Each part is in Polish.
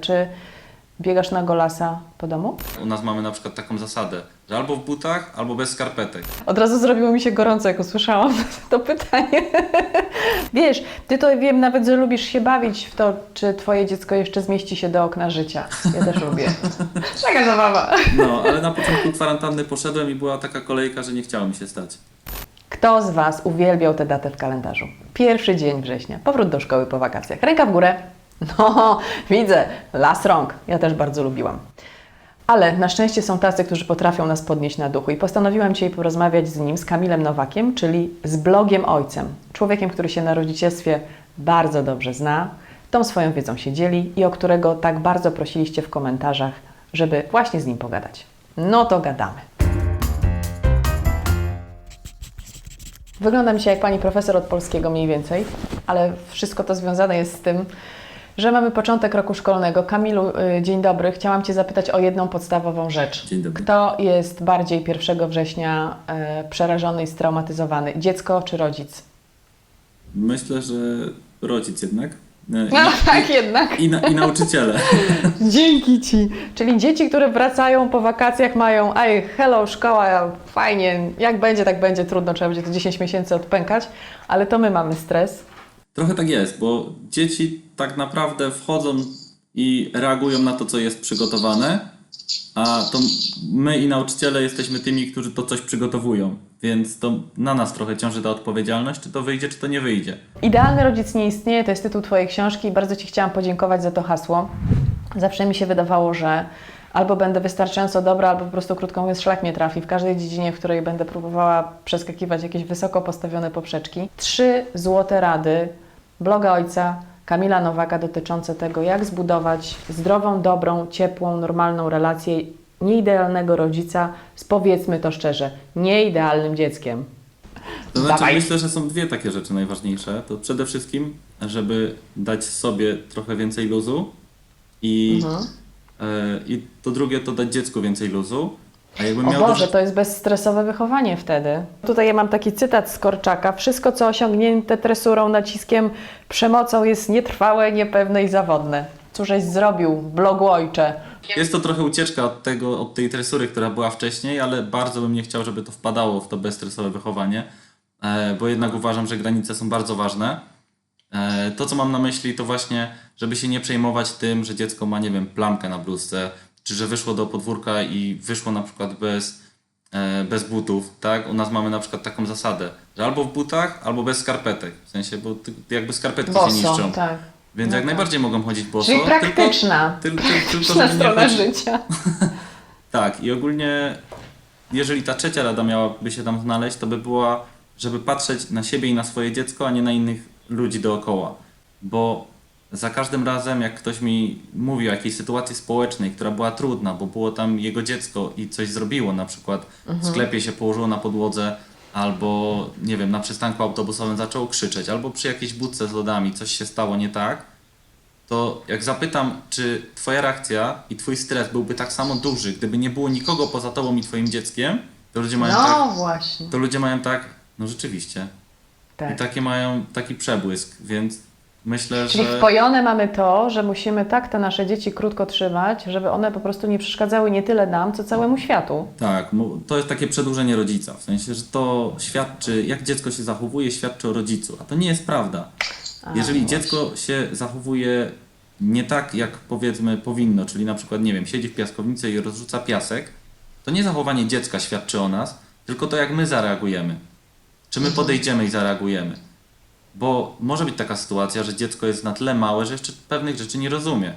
Czy biegasz na golasa po domu? U nas mamy na przykład taką zasadę, że albo w butach, albo bez skarpetek. Od razu zrobiło mi się gorąco, jak usłyszałam to pytanie. Wiesz, ty to wiem nawet, że lubisz się bawić w to, czy twoje dziecko jeszcze zmieści się do okna życia. Ja też lubię. Taka zabawa. No, ale na początku kwarantanny poszedłem i była taka kolejka, że nie chciało mi się stać. Kto z Was uwielbiał tę datę w kalendarzu? Pierwszy dzień września, powrót do szkoły po wakacjach. Ręka w górę. No, widzę, las rąk. Ja też bardzo lubiłam. Ale na szczęście są tacy, którzy potrafią nas podnieść na duchu i postanowiłam dzisiaj porozmawiać z nim, z Kamilem Nowakiem, czyli z blogiem ojcem. Człowiekiem, który się na rodzicielstwie bardzo dobrze zna, tą swoją wiedzą się dzieli i o którego tak bardzo prosiliście w komentarzach, żeby właśnie z nim pogadać. No to gadamy. Wyglądam się jak pani profesor od polskiego mniej więcej, ale wszystko to związane jest z tym, że mamy początek roku szkolnego. Kamilu, y, dzień dobry. Chciałam Cię zapytać o jedną podstawową rzecz. Dzień dobry. Kto jest bardziej 1 września y, przerażony i straumatyzowany? Dziecko czy rodzic? Myślę, że rodzic jednak. E, No tak jednak. I, na, I nauczyciele. Dzięki Ci. Czyli dzieci, które wracają po wakacjach mają, aj, hello, szkoła, fajnie, jak będzie, tak będzie, trudno, trzeba będzie to 10 miesięcy odpękać, ale to my mamy stres. Trochę tak jest, bo dzieci tak naprawdę wchodzą i reagują na to, co jest przygotowane, a to my i nauczyciele jesteśmy tymi, którzy to coś przygotowują. Więc to na nas trochę ciąży ta odpowiedzialność, czy to wyjdzie, czy to nie wyjdzie. Idealny rodzic nie istnieje, to jest tytuł Twojej książki i bardzo Ci chciałam podziękować za to hasło. Zawsze mi się wydawało, że albo będę wystarczająco dobra, albo po prostu krótko mówiąc szlak mnie trafi w każdej dziedzinie, w której będę próbowała przeskakiwać jakieś wysoko postawione poprzeczki. Trzy złote rady bloga ojca Kamila Nowaka dotyczące tego, jak zbudować zdrową, dobrą, ciepłą, normalną relację nieidealnego rodzica z powiedzmy to szczerze, nieidealnym dzieckiem. To znaczy, Dawaj. myślę, że są dwie takie rzeczy najważniejsze. To przede wszystkim, żeby dać sobie trochę więcej luzu i, Mhm. e, i to drugie to dać dziecku więcej luzu. A jakbym O miał Boże, to jest bezstresowe wychowanie wtedy. Tutaj ja mam taki cytat z Korczaka. Wszystko, co osiągnięte tresurą, naciskiem, przemocą jest nietrwałe, niepewne i zawodne. Cóżeś zrobił, blogu ojcze. Jest to trochę ucieczka od tego, od tej tresury, która była wcześniej, ale bardzo bym nie chciał, żeby to wpadało w to bezstresowe wychowanie, e, bo jednak uważam, że granice są bardzo ważne. E, To, co mam na myśli, to właśnie, żeby się nie przejmować tym, że dziecko ma, nie wiem, plamkę na bluzce, czy że wyszło do podwórka i wyszło na przykład bez, e, bez butów, tak? U nas mamy na przykład taką zasadę, że albo w butach, albo bez skarpetek. W sensie, bo jakby skarpetki się niszczą. tak. Więc No jak tak. najbardziej mogą chodzić boso. Czyli tylko- praktyczna. Tylko, tylko, tylko Praktyczna nie strona życia. tak, i ogólnie, jeżeli ta trzecia rada miałaby się tam znaleźć, to by była, żeby patrzeć na siebie i na swoje dziecko, a nie na innych ludzi dookoła. Bo za każdym razem, jak ktoś mi mówi o jakiejś sytuacji społecznej, która była trudna, bo było tam jego dziecko i coś zrobiło, na przykład w sklepie się położyło na podłodze, albo nie wiem, na przystanku autobusowym zaczęło krzyczeć, albo przy jakiejś budce z lodami coś się stało nie tak, to jak zapytam, czy Twoja reakcja i Twój stres byłby tak samo duży, gdyby nie było nikogo poza Tobą i Twoim dzieckiem, to ludzie mają tak, No właśnie. to ludzie mają tak, no rzeczywiście. I Tak. takie mają taki przebłysk, więc myślę, Czyli że wpojone mamy to, że musimy tak te nasze dzieci krótko trzymać, żeby one po prostu nie przeszkadzały nie tyle nam, co całemu światu. tak, to jest takie przedłużenie rodzica, w sensie, że to świadczy, jak dziecko się zachowuje, świadczy o rodzicu, a to nie jest prawda. A, Jeżeli no dziecko się zachowuje nie tak, jak powiedzmy powinno, czyli na przykład, nie wiem, siedzi w piaskownicy i rozrzuca piasek, to nie zachowanie dziecka świadczy o nas, tylko to, jak my zareagujemy. Czy my podejdziemy i zareagujemy. Bo może być taka sytuacja, że dziecko jest na tyle małe, że jeszcze pewnych rzeczy nie rozumie.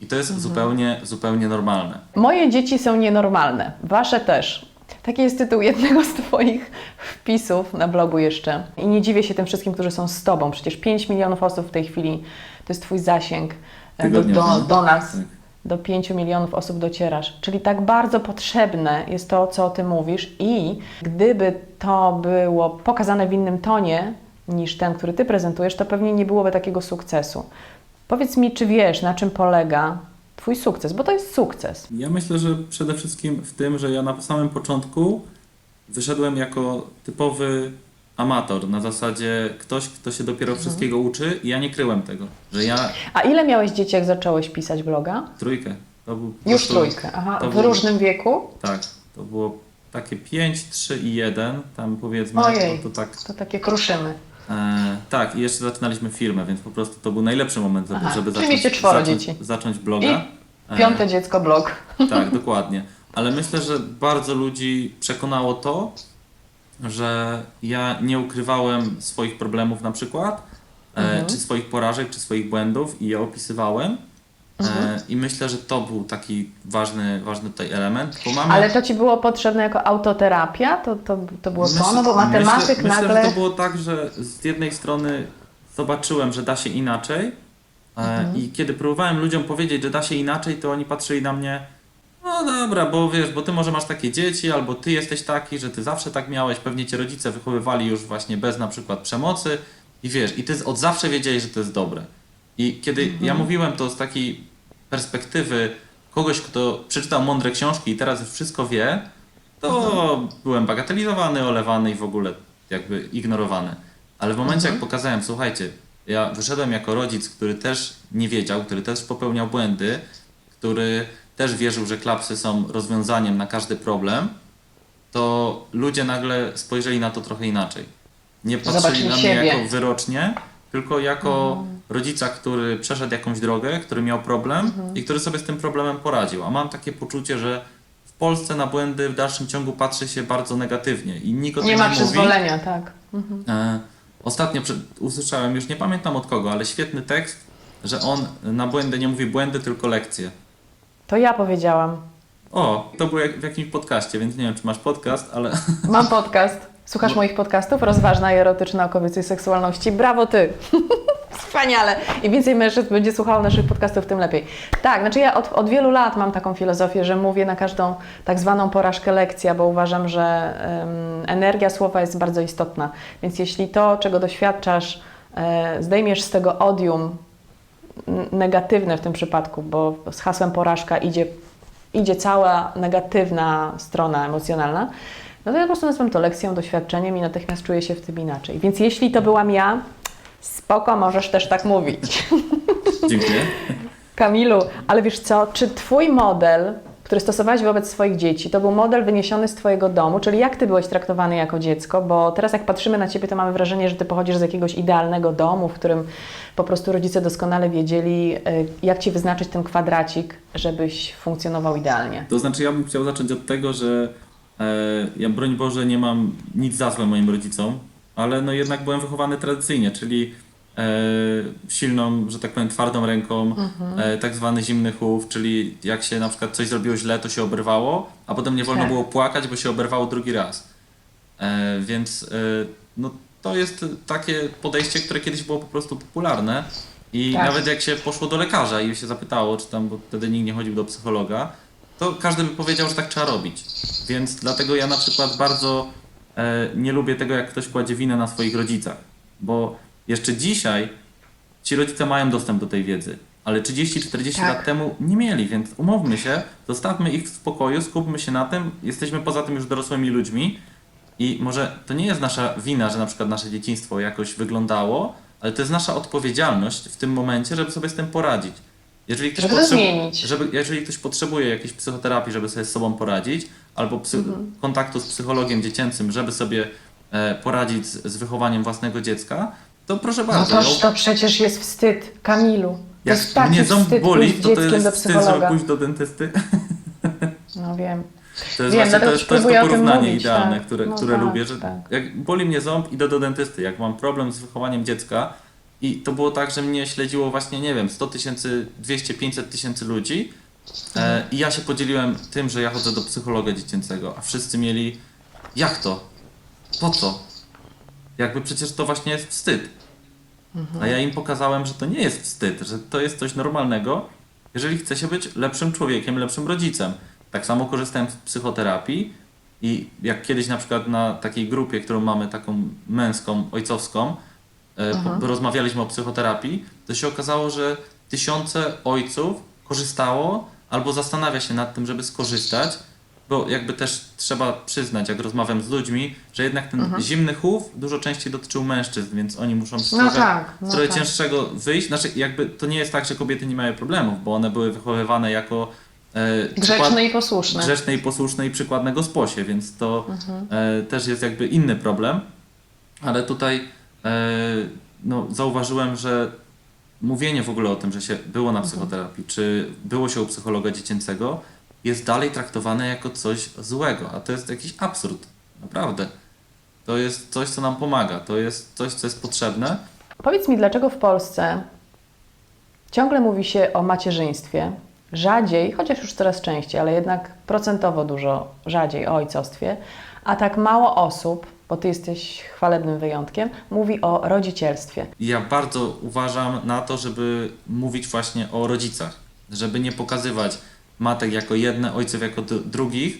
I to jest zupełnie, zupełnie normalne. Moje dzieci są nienormalne, wasze też. Taki jest tytuł jednego z Twoich wpisów na blogu jeszcze. I nie dziwię się tym wszystkim, którzy są z Tobą. Przecież 5 milionów osób w tej chwili to jest Twój zasięg e, do, do, do nas. Do 5 milionów osób docierasz. Czyli tak bardzo potrzebne jest to, co o tym mówisz, i gdyby to było pokazane w innym tonie niż ten, który ty prezentujesz, to pewnie nie byłoby takiego sukcesu. Powiedz mi, czy wiesz, na czym polega Twój sukces, bo to jest sukces. Ja myślę, że przede wszystkim w tym, że ja na samym początku wyszedłem jako typowy amator, na zasadzie ktoś, kto się dopiero Mhm. wszystkiego uczy i ja nie kryłem tego, że ja A ile miałeś dzieci, jak zacząłeś pisać bloga? trójkę. To był Już trójkę, aha. to W był- różnym wieku? Tak, to było takie 5, 3 i 1, tam powiedzmy, Ojej. no to tak. To takie kruszymy. E, tak, i jeszcze zaczynaliśmy firmę, więc po prostu to był najlepszy moment, żeby, Aha, żeby czyli zacząć, mieliście czworo zacząć, dzieci. zacząć bloga. I piąte dziecko blog. Tak, dokładnie. Ale myślę, że bardzo ludzi przekonało to, że ja nie ukrywałem swoich problemów na przykład, Mhm. e, czy swoich porażek, czy swoich błędów i je opisywałem. Mhm. E, I myślę, że to był taki ważny, ważny tutaj element, mamy... Ale to ci było potrzebne jako autoterapia? To, to, to było to? No bo myślę, matematyk myślę, nagle... że to było tak, że z jednej strony zobaczyłem, że da się inaczej e, Mhm. i kiedy próbowałem ludziom powiedzieć, że da się inaczej, to oni patrzyli na mnie no dobra, bo wiesz, bo ty może masz takie dzieci, albo ty jesteś taki, że ty zawsze tak miałeś, pewnie cię rodzice wychowywali już właśnie bez na przykład przemocy i wiesz, i ty od zawsze wiedziałeś, że to jest dobre. I kiedy Mhm. ja mówiłem to z takiej perspektywy kogoś, kto przeczytał mądre książki i teraz już wszystko wie, to byłem bagatelizowany, olewany i w ogóle jakby ignorowany. Ale w momencie, jak pokazałem, słuchajcie, ja wyszedłem jako rodzic, który też nie wiedział, który też popełniał błędy, który też wierzył, że klapsy są rozwiązaniem na każdy problem, to ludzie nagle spojrzeli na to trochę inaczej. Nie patrzyli Zobaczyli na mnie siebie. jako wyrocznie, tylko jako rodzica, który przeszedł jakąś drogę, który miał problem i który sobie z tym problemem poradził. A mam takie poczucie, że w Polsce na błędy w dalszym ciągu patrzy się bardzo negatywnie i nikt o tym Nie nie, ma mówi. przyzwolenia, tak. E, ostatnio usłyszałem, już nie pamiętam od kogo, ale świetny tekst, że on na błędy nie mówi błędy, tylko lekcje. To ja powiedziałam. O, to było jak, w jakimś podcaście, więc nie wiem, czy masz podcast, ale Mam podcast. Słuchasz moich podcastów? Rozważna i erotyczna o kobiecej seksualności. Brawo ty! Wspaniale! Im więcej mężczyzn będzie słuchało naszych podcastów, tym lepiej. Tak, znaczy ja od, od wielu lat mam taką filozofię, że mówię na każdą tak zwaną porażkę lekcja, bo uważam, że em, energia słowa jest bardzo istotna. Więc jeśli to, czego doświadczasz, e, zdejmiesz z tego odium negatywne w tym przypadku, bo z hasłem porażka idzie, idzie cała negatywna strona emocjonalna, no to ja po prostu nazywam to lekcją, doświadczeniem i natychmiast czuję się w tym inaczej. Więc jeśli to byłam ja, spoko, możesz też tak mówić. dziękuję. Kamilu, ale wiesz co, czy Twój model, który stosowałeś wobec swoich dzieci, to był model wyniesiony z Twojego domu, czyli jak Ty byłeś traktowany jako dziecko, bo teraz jak patrzymy na Ciebie, to mamy wrażenie, że Ty pochodzisz z jakiegoś idealnego domu, w którym po prostu rodzice doskonale wiedzieli, y, jak Ci wyznaczyć ten kwadracik, żebyś funkcjonował idealnie. To znaczy, ja bym chciał zacząć od tego, że ja, broń Boże, nie mam nic za złe moim rodzicom, ale no jednak byłem wychowany tradycyjnie, czyli e, silną, że tak powiem, twardą ręką, e, tak zwany zimny chów, czyli jak się na przykład coś zrobiło źle, to się oberwało, a potem nie wolno Tak. było płakać, bo się oberwało drugi raz. E, więc e, no, to jest takie podejście, które kiedyś było po prostu popularne. I Tak. nawet jak się poszło do lekarza i się zapytało, czy tam, bo wtedy nikt nie chodził do psychologa, to każdy by powiedział, że tak trzeba robić. Więc dlatego ja na przykład bardzo e, nie lubię tego, jak ktoś kładzie winę na swoich rodzicach. Bo jeszcze dzisiaj ci rodzice mają dostęp do tej wiedzy, ale 30-40 Tak. lat temu nie mieli, więc umówmy się, zostawmy ich w spokoju, skupmy się na tym, jesteśmy poza tym już dorosłymi ludźmi i może to nie jest nasza wina, że na przykład nasze dzieciństwo jakoś wyglądało, ale to jest nasza odpowiedzialność w tym momencie, żeby sobie z tym poradzić. Jeżeli ktoś, Żeby to zmienić. żeby, jeżeli ktoś potrzebuje jakiejś psychoterapii, żeby sobie z sobą poradzić, albo psy, Mhm. kontaktu z psychologiem dziecięcym, żeby sobie e, poradzić z, z wychowaniem własnego dziecka, to proszę No bardzo. toż to przecież jest wstyd, Kamilu. To jak mnie ząb boli, to to jest wstyd, żeby pójść do dentysty. No wiem. To jest Wiem, właśnie dlatego to, jest, to, jest to porównanie mówić, idealne, tak. które, No które tak, lubię, że tak. jak boli mnie ząb, idę do dentysty. Jak mam problem z wychowaniem dziecka i to było tak, że mnie śledziło właśnie, nie wiem, 100 tysięcy, 200, 500 tysięcy ludzi e, i ja się podzieliłem tym, że ja chodzę do psychologa dziecięcego, a wszyscy mieli, jak to? Po co? Jakby przecież to właśnie jest wstyd. A ja im pokazałem, że to nie jest wstyd, że to jest coś normalnego, jeżeli chce się być lepszym człowiekiem, lepszym rodzicem. Tak samo korzystałem z psychoterapii i jak kiedyś na przykład na takiej grupie, którą mamy taką męską, ojcowską, e, po, rozmawialiśmy o psychoterapii, to się okazało, że tysiące ojców korzystało albo zastanawia się nad tym, żeby skorzystać bo jakby też trzeba przyznać, jak rozmawiam z ludźmi, że jednak ten zimny chów dużo częściej dotyczył mężczyzn, więc oni muszą z No trochę, tak, no trochę tak. cięższego wyjść. Znaczy, jakby to nie jest tak, że kobiety nie mają problemów, bo one były wychowywane jako e, przykład- Grzeczne i posłuszne. grzeczne i posłuszne i przykładne gosposie, więc to Mhm. e, też jest jakby inny problem. Ale tutaj no, zauważyłem, że mówienie w ogóle o tym, że się było na psychoterapii, czy było się u psychologa dziecięcego, jest dalej traktowane jako coś złego, a to jest jakiś absurd. Naprawdę. To jest coś, co nam pomaga, to jest coś, co jest potrzebne. Powiedz mi, dlaczego w Polsce ciągle mówi się o macierzyństwie, rzadziej, chociaż już coraz częściej, ale jednak procentowo dużo rzadziej o ojcostwie, a tak mało osób, bo Ty jesteś chwalebnym wyjątkiem, mówi o rodzicielstwie. Ja bardzo uważam na to, żeby mówić właśnie o rodzicach, żeby nie pokazywać matek jako jedne, ojców jako drugich,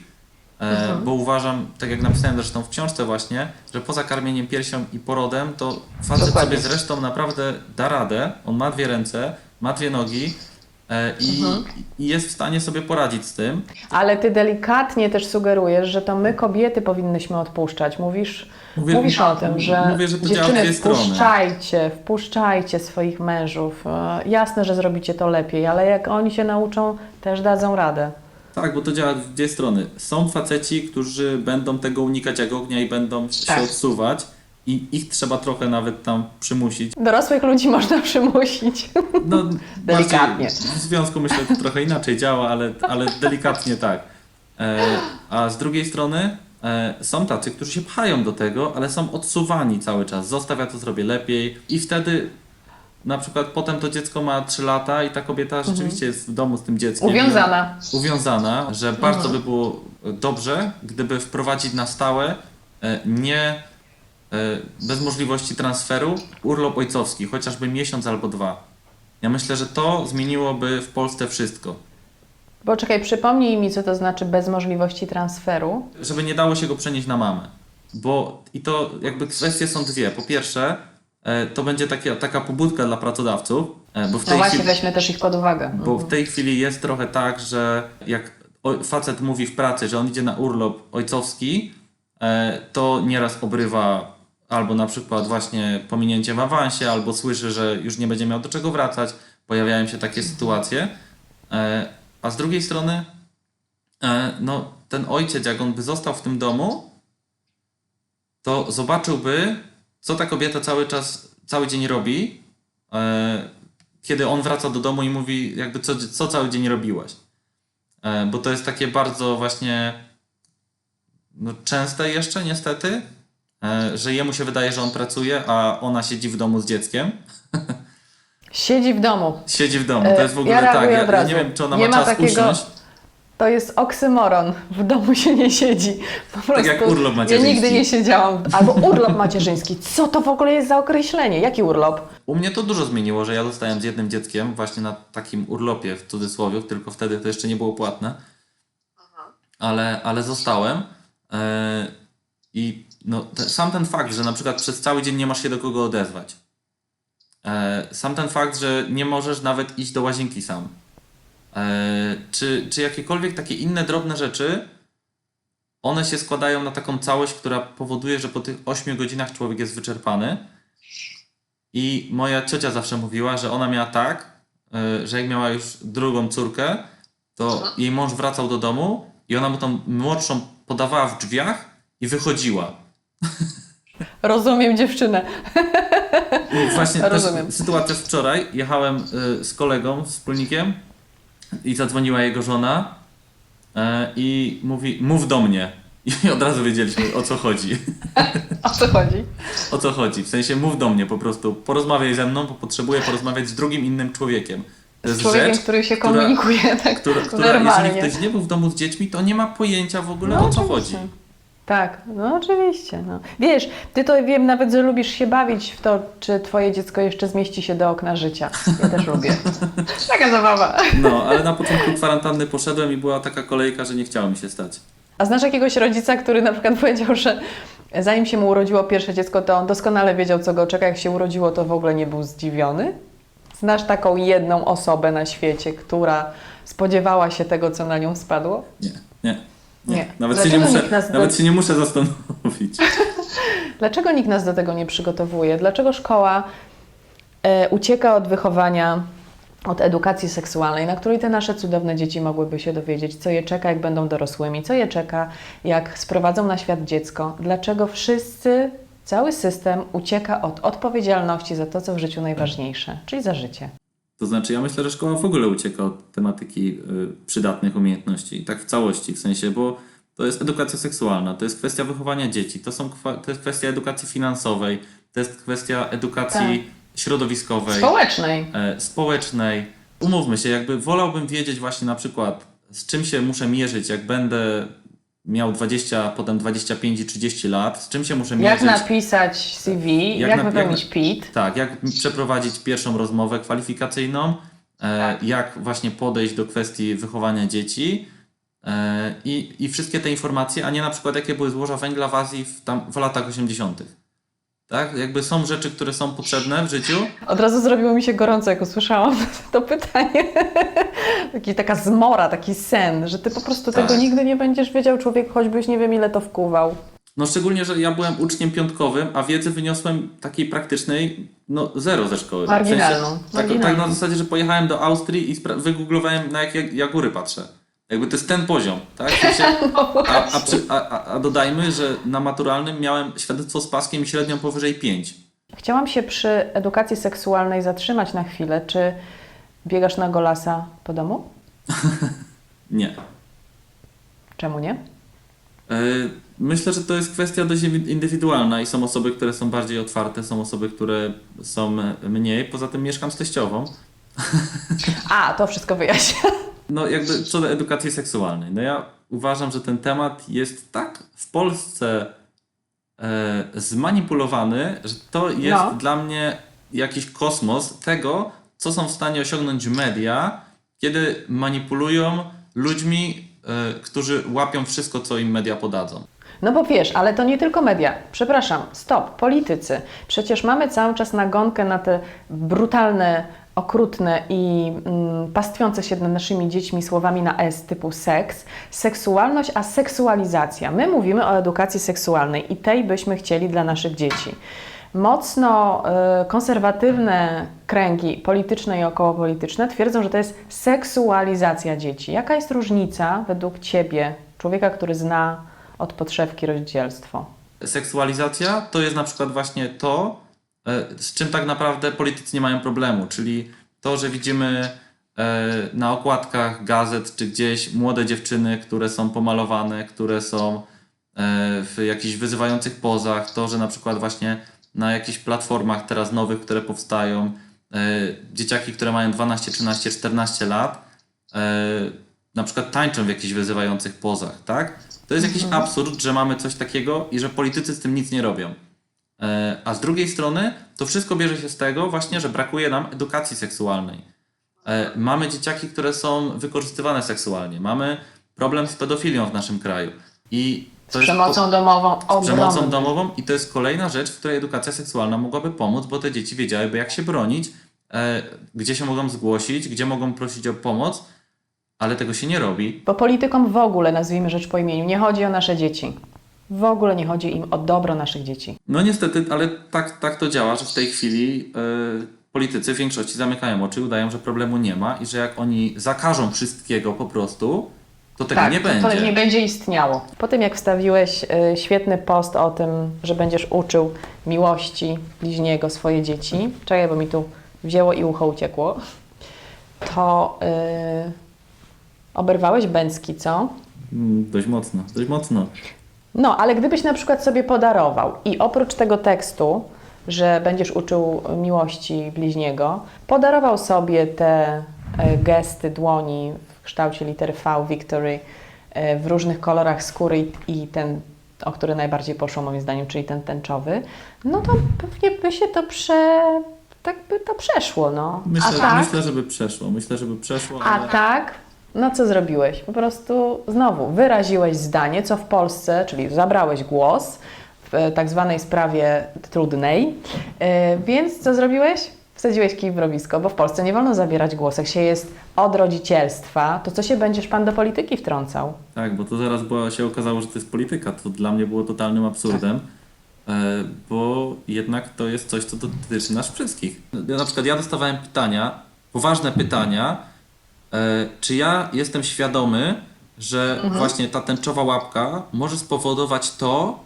e, bo uważam, tak jak napisałem zresztą w książce właśnie, że poza karmieniem piersią i porodem, to facet Dokładnie. sobie zresztą naprawdę da radę, on ma dwie ręce, ma dwie nogi i, i jest w stanie sobie poradzić z tym. Ale Ty delikatnie też sugerujesz, że to my kobiety powinnyśmy odpuszczać. Mówisz, Mówię- mówisz o tym, że, mówię, że dziewczyny wpuszczajcie, wpuszczajcie swoich mężów. E, Jasne, że zrobicie to lepiej, ale jak oni się nauczą, też dadzą radę. Tak, bo to działa w dwie strony. Są faceci, którzy będą tego unikać jak ognia i będą Tak. się odsuwać i ich trzeba trochę nawet tam przymusić. Dorosłych ludzi można przymusić. No, Delikatnie. bardziej W związku myślę, że to trochę inaczej działa, ale, ale delikatnie tak. E, a z drugiej strony e, są tacy, którzy się pchają do tego, ale są odsuwani cały czas. Zostaw, ja to zrobię lepiej i wtedy na przykład potem to dziecko ma 3 lata i ta kobieta rzeczywiście jest w domu z tym dzieckiem. Uwiązana. uwiązana, że bardzo by było dobrze, gdyby wprowadzić na stałe e, nie bez możliwości transferu urlop ojcowski, chociażby miesiąc albo dwa. Ja myślę, że to zmieniłoby w Polsce wszystko. Bo czekaj, przypomnij mi, co to znaczy bez możliwości transferu. Żeby nie dało się go przenieść na mamę. Bo i to jakby kwestie są dwie. Po pierwsze, e, to będzie takie, taka pobudka dla pracodawców, e, bo w No tej właśnie, chwili... weźmy też ich pod uwagę. Bo w tej chwili jest trochę tak, że jak facet mówi w pracy, że on idzie na urlop ojcowski, e, to nieraz obrywa albo na przykład właśnie pominięcie w awansie, albo słyszy, że już nie będzie miał do czego wracać. Pojawiają się takie sytuacje. E, A z drugiej strony, e, no, ten ojciec, jak on by został w tym domu, to zobaczyłby, co ta kobieta cały czas, cały dzień robi, e, kiedy on wraca do domu i mówi, jakby co, co cały dzień robiłaś. Bo to jest takie bardzo właśnie no, częste jeszcze niestety, że jemu się wydaje, że on pracuje, a ona siedzi w domu z dzieckiem. Siedzi w domu. Siedzi w domu, E, to jest w ogóle ja tak. Ja, ja nie wiem, czy ona Nie ma ma czas takiego- usiąść. To jest oksymoron. W domu się nie siedzi. Po prostu. Tak jak urlop Ja macierzyński. nigdy nie siedziałam. Albo urlop macierzyński. Co to w ogóle jest za określenie? Jaki urlop? U mnie to dużo zmieniło, że ja zostałem z jednym dzieckiem właśnie na takim urlopie w cudzysłowie, tylko wtedy to jeszcze nie było płatne. Ale, ale zostałem. E, I no, te, sam ten fakt, że na przykład przez cały dzień nie masz się do kogo odezwać. E, sam ten fakt, że nie możesz nawet iść do łazienki sam. E, czy, czy jakiekolwiek takie inne drobne rzeczy, one się składają na taką całość, która powoduje, że po tych 8 godzinach człowiek jest wyczerpany. I moja ciocia zawsze mówiła, że ona miała tak, y, że jak miała już drugą córkę, to jej mąż wracał do domu i ona mu tą młodszą podawała w drzwiach i wychodziła. Rozumiem dziewczynę. Właśnie też Rozumiem. sytuacja z wczoraj. Jechałem y, z kolegą, wspólnikiem i zadzwoniła jego żona y, i mówi, mów do mnie. I od razu wiedzieliśmy o co chodzi. O co chodzi? O co chodzi? W sensie mów do mnie po prostu. Porozmawiaj ze mną, bo potrzebuję porozmawiać z drugim innym człowiekiem. To Z człowiekiem, rzecz, który się która- komunikuje tak która, która werbalnie. jeżeli ktoś nie był w domu z dziećmi, to nie ma pojęcia w ogóle No, o co oczywiście. chodzi. Tak, no oczywiście. No. Wiesz, ty to wiem nawet, że lubisz się bawić w to, czy twoje dziecko jeszcze zmieści się do okna życia. Ja też lubię. Taka zabawa. No, ale na początku kwarantanny poszedłem i była taka kolejka, że nie chciało mi się stać. A znasz jakiegoś rodzica, który na przykład powiedział, że zanim się mu urodziło pierwsze dziecko, to on doskonale wiedział, co go czeka. Jak się urodziło, to w ogóle nie był zdziwiony? Znasz taką jedną osobę na świecie, która spodziewała się tego, co na nią spadło? Nie, nie. Nie. Nawet, się nie, muszę, do- nawet się nie muszę zastanowić. Dlaczego nikt nas do tego nie przygotowuje? Dlaczego szkoła e, ucieka od wychowania, od edukacji seksualnej, na której te nasze cudowne dzieci mogłyby się dowiedzieć, co je czeka, jak będą dorosłymi, co je czeka, jak sprowadzą na świat dziecko? Dlaczego wszyscy, cały system ucieka od odpowiedzialności za to, co w życiu najważniejsze, czyli za życie? To znaczy, ja myślę, że szkoła w ogóle ucieka od tematyki y, przydatnych umiejętności, tak w całości, w sensie, bo to jest edukacja seksualna, to jest kwestia wychowania dzieci, to, są, to jest kwestia edukacji finansowej, to jest kwestia edukacji środowiskowej, Społecznej. e, społecznej. Umówmy się, jakby wolałbym wiedzieć właśnie na przykład, z czym się muszę mierzyć, jak będę miał 20, potem 25 i 30 lat, z czym się muszę Jak mierzyć. napisać CV, jak, Jak wypełnić jak PIT. Tak, jak przeprowadzić pierwszą rozmowę kwalifikacyjną, e, Tak. jak właśnie podejść do kwestii wychowania dzieci e, i, i wszystkie te informacje, a nie na przykład jakie były złoża węgla w Azji w, tam, w latach 80. Tak? Jakby są rzeczy, które są potrzebne w życiu. Od razu zrobiło mi się gorąco, jak usłyszałam to pytanie. taki, taka zmora, taki sen, że ty po prostu Tak. tego nigdy nie będziesz wiedział, człowiek, choćbyś nie wiem ile to wkuwał. No szczególnie, że ja byłem uczniem piątkowym, a wiedzy wyniosłem takiej praktycznej, no zero ze szkoły. Marginalną, tak, tak marginalną. na zasadzie, że pojechałem do Austrii i wygooglowałem na jakie ja góry patrzę. Jakby to jest ten poziom, tak? W sensie, No a, a, przy, a, a- a dodajmy, że na maturalnym miałem świadectwo z paskiem i średnią powyżej 5. Chciałam się przy edukacji seksualnej zatrzymać na chwilę. Czy biegasz na golasa po domu? Nie. Czemu nie? E, Myślę, że to jest kwestia dość indywidualna i są osoby, które są bardziej otwarte, są osoby, które są mniej. Poza tym mieszkam z teściową. A, to wszystko wyjaśnia. No jakby co do edukacji seksualnej. No ja uważam, że ten temat jest tak w Polsce e, zmanipulowany, że to jest No. dla mnie jakiś kosmos tego, co są w stanie osiągnąć media, kiedy manipulują ludźmi, e, którzy łapią wszystko, co im media podadzą. No bo wiesz, ale to nie tylko media. Przepraszam, stop, politycy. Przecież mamy cały czas nagonkę na te brutalne, okrutne i mm, pastwiące się nad naszymi dziećmi słowami na S typu seks, seksualność, a seksualizacja. My mówimy o edukacji seksualnej i tej byśmy chcieli dla naszych dzieci. Mocno y, konserwatywne kręgi polityczne i okołopolityczne twierdzą, że to jest seksualizacja dzieci. Jaka jest różnica według Ciebie, człowieka, który zna od podszewki rozdzielstwo? seksualizacja to jest na przykład właśnie to, z czym tak naprawdę politycy nie mają problemu, czyli to, że widzimy e, na okładkach gazet czy gdzieś młode dziewczyny, które są pomalowane, które są e, w jakichś wyzywających pozach, to, że na przykład właśnie na jakichś platformach teraz nowych, które powstają, e, dzieciaki, które mają 12, 13, 14 lat, e, na przykład tańczą w jakichś wyzywających pozach, tak? To jest jakiś absurd, że mamy coś takiego i że politycy z tym nic nie robią. E, A z drugiej strony to wszystko bierze się z tego właśnie, że brakuje nam edukacji seksualnej. E, Mamy dzieciaki, które są wykorzystywane seksualnie. Mamy problem z pedofilią w naszym kraju. I Z to jest przemocą domową po- z przemocą domową i to jest kolejna rzecz, w której edukacja seksualna mogłaby pomóc, bo te dzieci wiedziałyby jak się bronić, e, gdzie się mogą zgłosić, gdzie mogą prosić o pomoc, ale tego się nie robi. Bo politykom w ogóle, nazwijmy rzecz po imieniu, nie chodzi o nasze dzieci. W ogóle nie chodzi im o dobro naszych dzieci. No niestety, ale tak, tak to działa, że w tej chwili e, politycy w większości zamykają oczy, udają, że problemu nie ma i że jak oni zakażą wszystkiego po prostu, to tego tak, nie to- będzie. to nie będzie istniało. Po tym, jak wstawiłeś y, świetny post o tym, że będziesz uczył miłości bliźniego swoje dzieci, czekaj, bo mi tu wzięło i ucho uciekło, to y, oberwałeś bęcki, co? Mm, Dość mocno, dość mocno. No, ale gdybyś na przykład sobie podarował i oprócz tego tekstu, że będziesz uczył miłości bliźniego, podarował sobie te e, gesty dłoni w kształcie litery V, Victory, e, w różnych kolorach skóry i- i ten, o który najbardziej poszło moim zdaniem, czyli ten tęczowy, no to pewnie by się to prze... tak by to przeszło, no. Myślę, A tak? myślę, żeby przeszło, myślę, żeby przeszło, A ale... tak, no co zrobiłeś? Po prostu znowu wyraziłeś zdanie, co w Polsce, czyli zabrałeś głos w e, tak zwanej sprawie trudnej. E, Więc co zrobiłeś? Wsadziłeś kij w rowisko, bo w Polsce nie wolno zabierać głosu. Jak się jest od rodzicielstwa, to co się będziesz pan do polityki wtrącał? Tak, bo to zaraz była, się okazało, że to jest polityka. To dla mnie było totalnym absurdem, e, bo jednak to jest coś, co dotyczy nas wszystkich. Ja, na przykład ja dostawałem pytania, poważne pytania, czy ja jestem świadomy, że właśnie ta tęczowa łapka może spowodować to,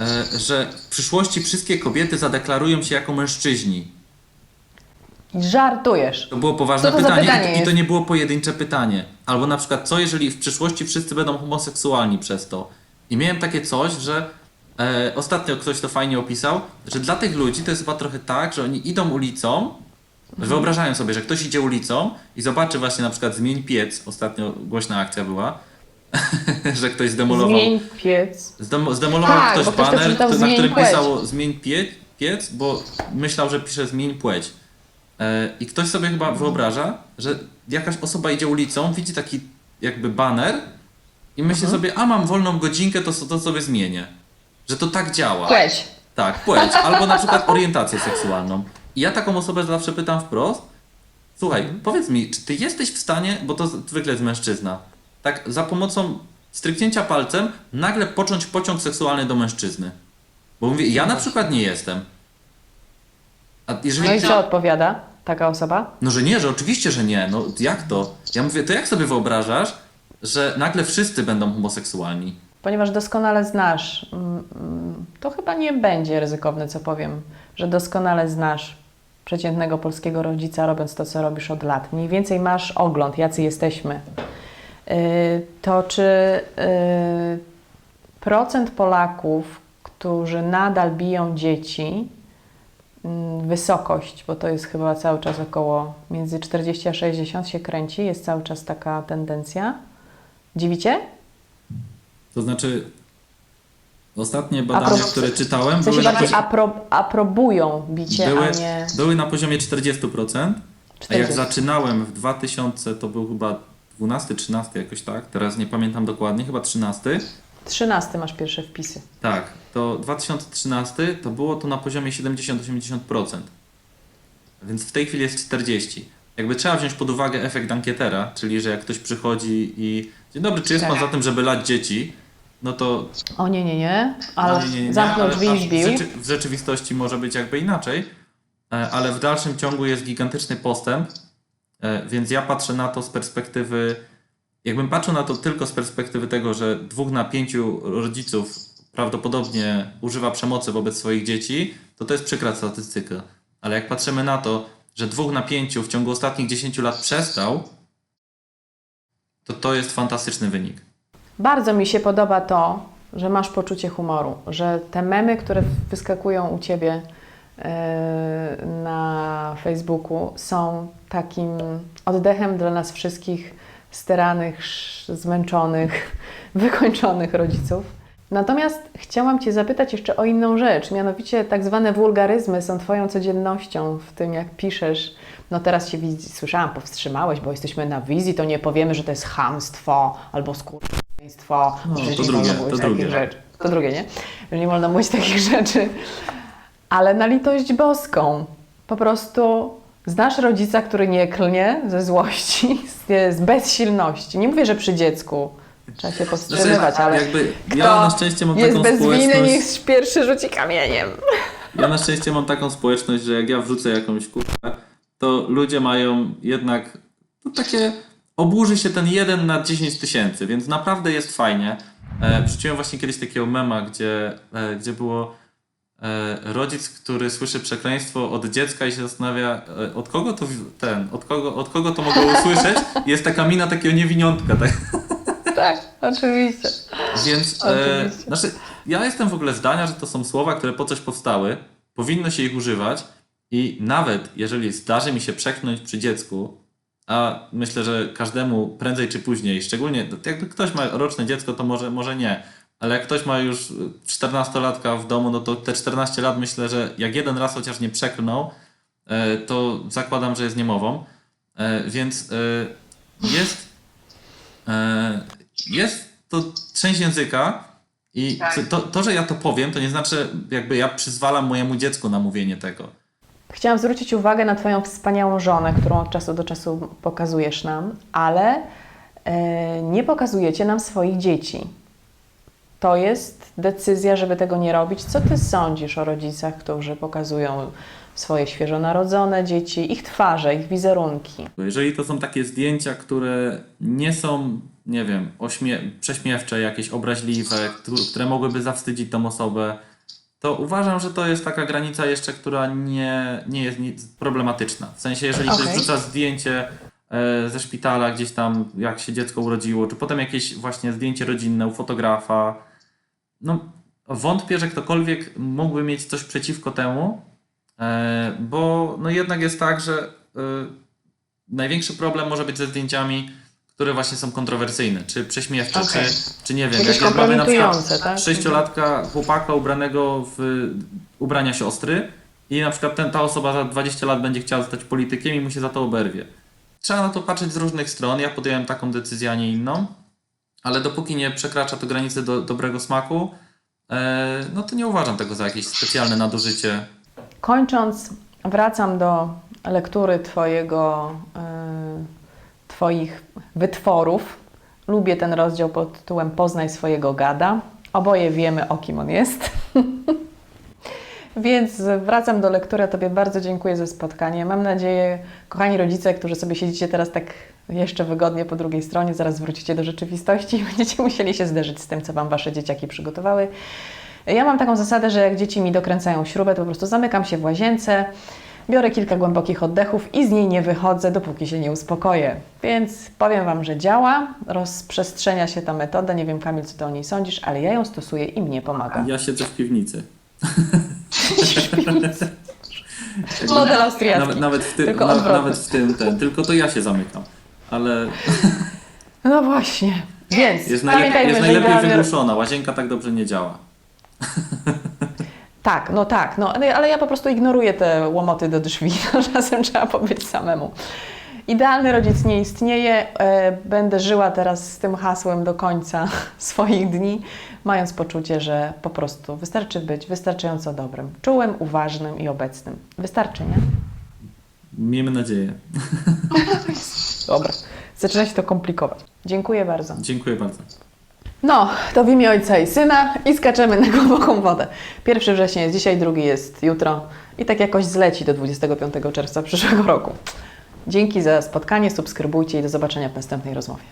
e, że w przyszłości wszystkie kobiety zadeklarują się jako mężczyźni. Żartujesz. To było poważne to pytanie, pytanie i, i to nie było pojedyncze pytanie. Albo na przykład, co jeżeli w przyszłości wszyscy będą homoseksualni przez to? I miałem takie coś, że e, ostatnio ktoś to fajnie opisał, że dla tych ludzi to jest chyba trochę tak, że oni idą ulicą, Mhm. Wyobrażają sobie, że ktoś idzie ulicą i zobaczy właśnie na przykład zmień piec, ostatnio głośna akcja była, że ktoś zdemolował Zmień piec. Zdemo, zdemolował Tak, ktoś baner, kto- na którym płeć. pisało zmień piec, piec, bo myślał, że pisze zmień płeć. E, I ktoś sobie chyba wyobraża, że jakaś osoba idzie ulicą, widzi taki jakby baner i myśli Mhm. sobie, a mam wolną godzinkę, to, to sobie zmienię. Że to tak działa. Płeć. Tak, płeć. Albo na przykład orientację seksualną. I ja taką osobę zawsze pytam wprost, słuchaj, powiedz mi, czy ty jesteś w stanie, bo to zwykle jest mężczyzna, tak za pomocą stryknięcia palcem nagle począć pociąg seksualny do mężczyzny? Bo mówię, ja na przykład nie jestem. A jeżeli No i ty- co odpowiada taka osoba? no, że nie, że oczywiście, że nie. No, jak to? Ja mówię, to jak sobie wyobrażasz, że nagle wszyscy będą homoseksualni? Ponieważ doskonale znasz, mm, mm, to chyba nie będzie ryzykowne, co powiem, że doskonale znasz przeciętnego polskiego rodzica, robiąc to, co robisz od lat. Mniej więcej masz ogląd, jacy jesteśmy. Yy, To czy yy, procent Polaków, którzy nadal biją dzieci, mm, wysokość, bo to jest chyba cały czas około między 40 a 60 się kręci, jest cały czas taka tendencja. Dziwicie? To znaczy, ostatnie badania, pro- które czytałem, W sensie były na, pozi- apro, aprobują bicie, były, a nie były na poziomie 40%, a 40. jak zaczynałem w 2000, to był chyba 12, 13 jakoś tak, teraz nie pamiętam dokładnie, chyba 13. 13 masz pierwsze wpisy. Tak, to 2013 to było to na poziomie 70-80%. Więc w tej chwili jest 40. Jakby trzeba wziąć pod uwagę efekt ankietera, czyli że jak ktoś przychodzi i dzień dobry, czy jest pan Tak. za tym, żeby lać dzieci? No to O nie, nie, nie, ale No nie, nie, nie, zamknął ale- drzwi i w wbił. rzeczy- W rzeczywistości może być jakby inaczej, e, ale w dalszym ciągu jest gigantyczny postęp, e, więc ja patrzę na to z perspektywy, jakbym patrzył na to tylko z perspektywy tego, że dwóch na pięciu rodziców prawdopodobnie używa przemocy wobec swoich dzieci, to to jest przykra statystyka. Ale jak patrzymy na to, że dwóch na pięciu w ciągu ostatnich 10 lat przestał, to to jest fantastyczny wynik. Bardzo mi się podoba to, że masz poczucie humoru, że te memy, które wyskakują u Ciebie e, na Facebooku są takim oddechem dla nas wszystkich steranych, zmęczonych, wykończonych rodziców. Natomiast chciałam Cię zapytać jeszcze o inną rzecz, mianowicie tak zwane wulgaryzmy są Twoją codziennością w tym, jak piszesz. No teraz się widz- słyszałam, powstrzymałeś, bo jesteśmy na wizji, to nie powiemy, że to jest chamstwo albo No, to nie drugie, mówić to takich drugie. rzeczy. To drugie, nie? Że nie wolno mówić takich rzeczy. Ale na litość boską. Po prostu znasz rodzica, który nie klnie ze złości, z, z bezsilności. Nie mówię, że przy dziecku trzeba się powstrzymywać, ale Znaczy, jakby, kto ja na szczęście mam jest taką bez winy, niech pierwszy rzuci kamieniem. Ja na szczęście mam taką społeczność, że jak ja wrzucę jakąś kurwę, to ludzie mają jednak takie. Oburzy się ten jeden na 10 tysięcy, więc naprawdę jest fajnie. E, wrzuciłem właśnie kiedyś takiego mema, gdzie, e, gdzie było e, rodzic, który słyszy przekleństwo od dziecka i się zastanawia, e, od kogo to ten, od kogo, od kogo to mogło usłyszeć. Jest taka mina takiego niewiniątka, tak? Tak, oczywiście. Więc e, Oczywiście. znaczy, ja jestem w ogóle zdania, że to są słowa, które po coś powstały, powinno się ich używać i nawet jeżeli zdarzy mi się przeknąć przy dziecku, a myślę, że każdemu prędzej czy później, szczególnie jakby ktoś ma roczne dziecko, to może, może nie, ale jak ktoś ma już 14-latka w domu, no to te 14 lat myślę, że jak jeden raz chociaż nie przeklnął, e, to zakładam, że jest niemową. E, Więc e, jest jest to część języka i Tak. to, to, że ja to powiem, to nie znaczy jakby ja przyzwalam mojemu dziecku na mówienie tego. Chciałam zwrócić uwagę na Twoją wspaniałą żonę, którą od czasu do czasu pokazujesz nam, ale e, nie pokazujecie nam swoich dzieci. To jest decyzja, żeby tego nie robić. Co Ty sądzisz o rodzicach, którzy pokazują swoje świeżo narodzone dzieci, ich twarze, ich wizerunki? Jeżeli to są takie zdjęcia, które nie są, nie wiem, ośmie- prześmiewcze, jakieś obraźliwe, któ- które mogłyby zawstydzić tą osobę, to uważam, że to jest taka granica jeszcze, która nie, nie jest problematyczna. W sensie, jeżeli ktoś Okej. wrzuca zdjęcie e, ze szpitala, gdzieś tam jak się dziecko urodziło, czy potem jakieś właśnie zdjęcie rodzinne u fotografa, no wątpię, że ktokolwiek mógłby mieć coś przeciwko temu, e, bo no jednak jest tak, że e, największy problem może być ze zdjęciami, które właśnie są kontrowersyjne, czy prześmiewcze, Okej. czy, czy nie wiem, Jakieś jak mamy na przykład tak? sześciolatka chłopaka ubranego w ubrania siostry i na przykład ten, ta osoba za 20 lat będzie chciała zostać politykiem i mu się za to oberwie. Trzeba na to patrzeć z różnych stron. Ja podjąłem taką decyzję, a nie inną, ale dopóki nie przekracza to granicy do dobrego smaku, e, no to nie uważam tego za jakieś specjalne nadużycie. Kończąc, wracam do lektury twojego, y, Twoich wytworów. Lubię ten rozdział pod tytułem Poznaj swojego gada. Oboje wiemy, o kim on jest. Więc wracam do lektury. Tobie bardzo dziękuję za spotkanie. Mam nadzieję, kochani rodzice, którzy sobie siedzicie teraz tak jeszcze wygodnie po drugiej stronie, zaraz wrócicie do rzeczywistości i będziecie musieli się zderzyć z tym, co Wam Wasze dzieciaki przygotowały. Ja mam taką zasadę, że jak dzieci mi dokręcają śrubę, to po prostu zamykam się w łazience, biorę kilka głębokich oddechów i z niej nie wychodzę, dopóki się nie uspokoję. Więc powiem Wam, że działa, rozprzestrzenia się ta metoda. Nie wiem, Kamil, co Ty o niej sądzisz, ale ja ją stosuję i mnie pomaga. Ja siedzę w piwnicy. Model austriacki. Nawet, nawet, w, ty, Tylko na, nawet w tym, ten, tylko to ja się zamykam. Ale No właśnie. Więc jest, jest najlepiej wygłuszona. Łazienka tak dobrze nie działa. Tak, no tak, no, ale ale ja po prostu ignoruję te łomoty do drzwi. No, Czasem trzeba powiedzieć samemu. Idealny rodzic nie istnieje. E, Będę żyła teraz z tym hasłem do końca swoich dni, mając poczucie, że po prostu wystarczy być wystarczająco dobrym, czułym, uważnym i obecnym. Wystarczy, nie? Miejmy nadzieję. Dobra. Zaczyna się to komplikować. Dziękuję bardzo. Dziękuję bardzo. No, to w imię Ojca i Syna i skaczemy na głęboką wodę. Pierwszy września jest dzisiaj, drugi jest jutro i tak jakoś zleci do 25 czerwca przyszłego roku. Dzięki za spotkanie, subskrybujcie i do zobaczenia w następnej rozmowie.